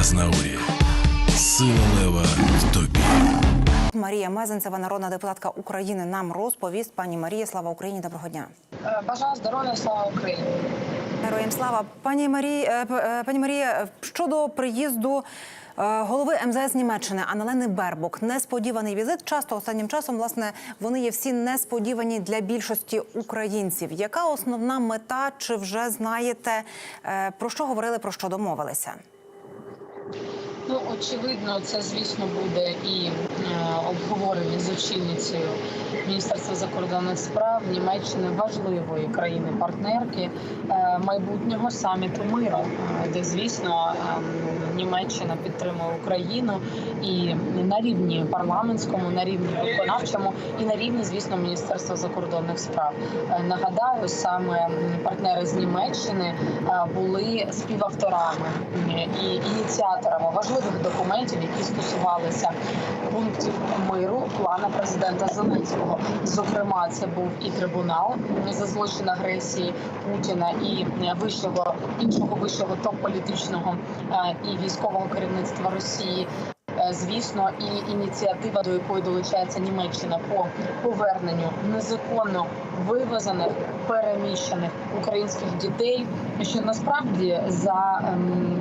Час. Сила лева в тобі. Марія Мезенцева, народна депутатка України, нам розповість. Пані Марія, слава Україні, доброго дня. Е, Бажаю здоров'я, слава Україні. Героям слава. Пані Марії, е, е, пані Марія, щодо приїзду голови МЗС Німеччини Аналени Бербок. Несподіваний візит. Часто останнім часом, власне, вони є всі несподівані для більшості українців. Яка основна мета? Чи вже знаєте про що говорили, про що домовилися? Ну очевидно, це звісно буде і е, обговорення з очільницею Міністерства закордонних справ Німеччини важливої країни-партнерки е, майбутнього саміту миру, е, де звісно е, Німеччина підтримує Україну і на рівні парламентському, на рівні виконавчому, і на рівні, звісно, Міністерства закордонних справ. Е, Нагадаю, саме партнери з Німеччини е, були співавторами і ініціаторами важливих документів, які стосувалися пунктів миру плана президента Зеленського. Зокрема, це був і трибунал за злочин агресії Путіна, і вищого іншого вищого топ-політичного е, і військового керівництва Росії. Е, Звісно, і ініціатива, до якої долучається Німеччина по поверненню незаконно вивезених переміщених українських дітей, що насправді за ем,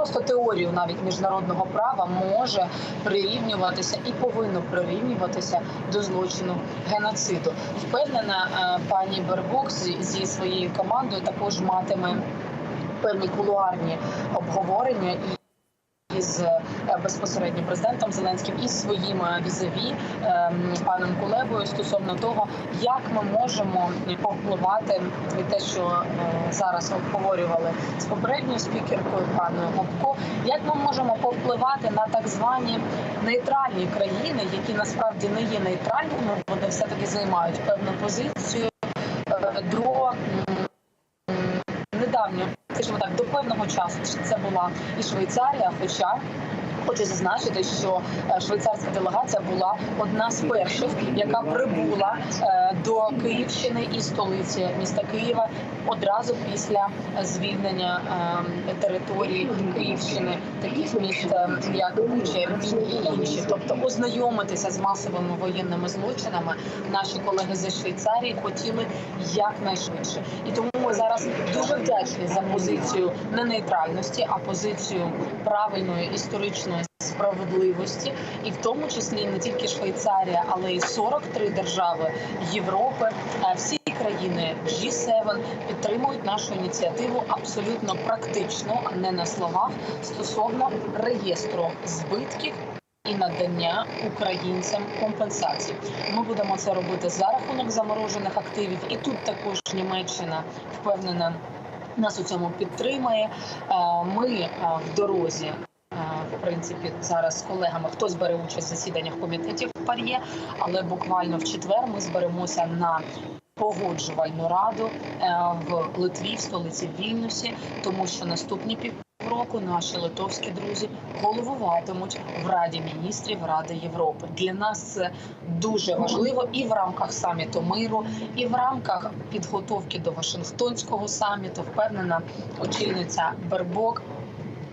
просто теорію навіть міжнародного права може прирівнюватися і повинно прирівнюватися до злочину геноциду. Впевнена, е, пані Бербок зі своєю командою також матиме певні кулуарні обговорення і. Із е, безпосередньо президентом Зеленським і своїм е, візаві ем, паном Кулебою стосовно того, як ми можемо повпливати і те, що е, зараз обговорювали з попередньою спікеркою паною Гопко, як ми можемо повпливати на так звані нейтральні країни, які насправді не є нейтральними, вони все таки займають певну позицію до м, недавньо, скажімо так, до певного часу це була і Швейцарія, хоча. Хочу зазначити, що е, швейцарська делегація була одна з перших, яка прибула е, до Київщини і столиці міста Києва одразу після звільнення е, території Київщини, таких міст е, як Буча і інші, тобто ознайомитися з масовими воєнними злочинами. Наші колеги зі Швейцарії хотіли якнайшвидше, і тому ми зараз дуже вдячні за позицію не нейтральності, а позицію правильної історичної справедливості, і в тому числі не тільки Швейцарія, але й 43 держави Європи. Всі країни G7 підтримують нашу ініціативу абсолютно практично, а не на словах стосовно реєстру збитків. І надання українцям компенсацій. Ми будемо це робити за рахунок заморожених активів, і тут також Німеччина впевнена нас у цьому підтримає. Е, Ми е, в дорозі. В принципі, зараз з колегами хтось бере участь в засіданнях комітетів в Пар'є, але буквально в четвер ми зберемося на погоджувальну раду е, в Литві, в столиці Вільнюсі, тому що наступні півроку наші литовські друзі головуватимуть в Раді міністрів Ради Європи. Для нас це дуже важливо і в рамках саміту миру, і в рамках підготовки до Вашингтонського саміту. Впевнена очільниця Бербок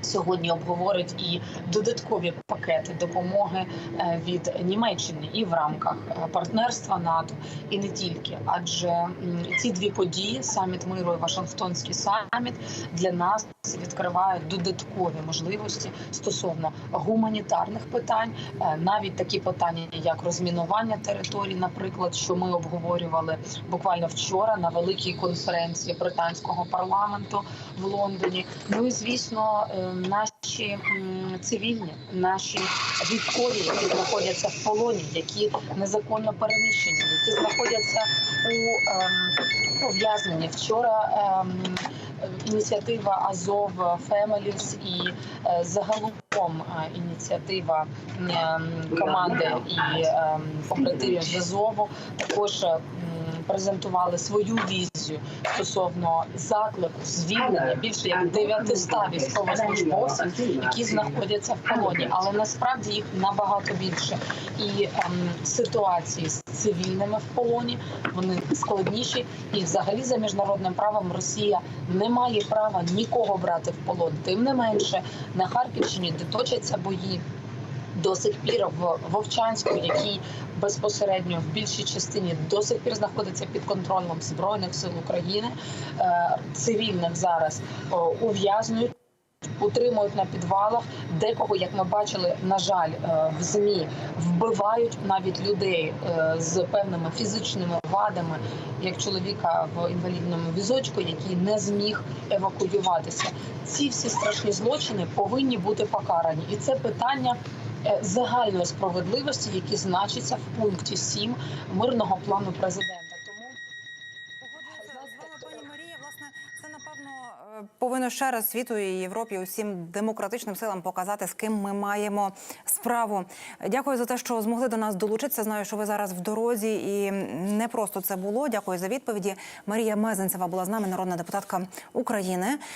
сьогодні обговорить і додаткові пакети допомоги е, від Німеччини і в рамках е, партнерства НАТО, і не тільки, адже ці дві події саміт миру і Вашингтонський саміт для нас відкривають додаткові можливості стосовно гуманітарних питань, е, навіть такі питання, як розмінування територій, наприклад, що ми обговорювали буквально вчора на великій конференції британського парламенту в Лондоні. Ну і звісно, е, наші цивільні, наші військові, які знаходяться в полоні, які незаконно переміщені, які знаходяться у ем, ув'язненні. Вчора ем, ініціатива Азов Families і е, загалом е, ініціатива ем, команди і оперативів з Азову також е, презентували свою візію стосовно заклику звільнення більше як 900 військовослужбовців, які знаходяться в полоні, але насправді їх набагато більше. І ем, ситуації з цивільними в полоні вони складніші. І взагалі за міжнародним правом Росія не має має права нікого брати в полон. Тим не менше на Харківщині, де точаться бої. До сих пір в Вовчанську, який безпосередньо в більшій частині до сих пір знаходиться під контролем збройних сил України, е, цивільних зараз о, ув'язнюють. Утримують на підвалах, декого, як ми бачили, на жаль, е, в змі вбивають навіть людей е, з певними фізичними вадами, як чоловіка в інвалідному візочку, який не зміг евакуюватися. Ці всі страшні злочини повинні бути покарані, і це питання е, загальної справедливості, які значаться в пункті 7 мирного плану президента. Тому Погоджуюся з вами, пані Марія. Власне, це напевно е, повинно ще раз світу і Європі, усім демократичним силам показати, з ким ми маємо справу. Дякую за те, що змогли до нас долучитися. Знаю, що ви зараз в дорозі, і не просто це було. Дякую за відповіді. Марія Мезенцева була з нами, народна депутатка України.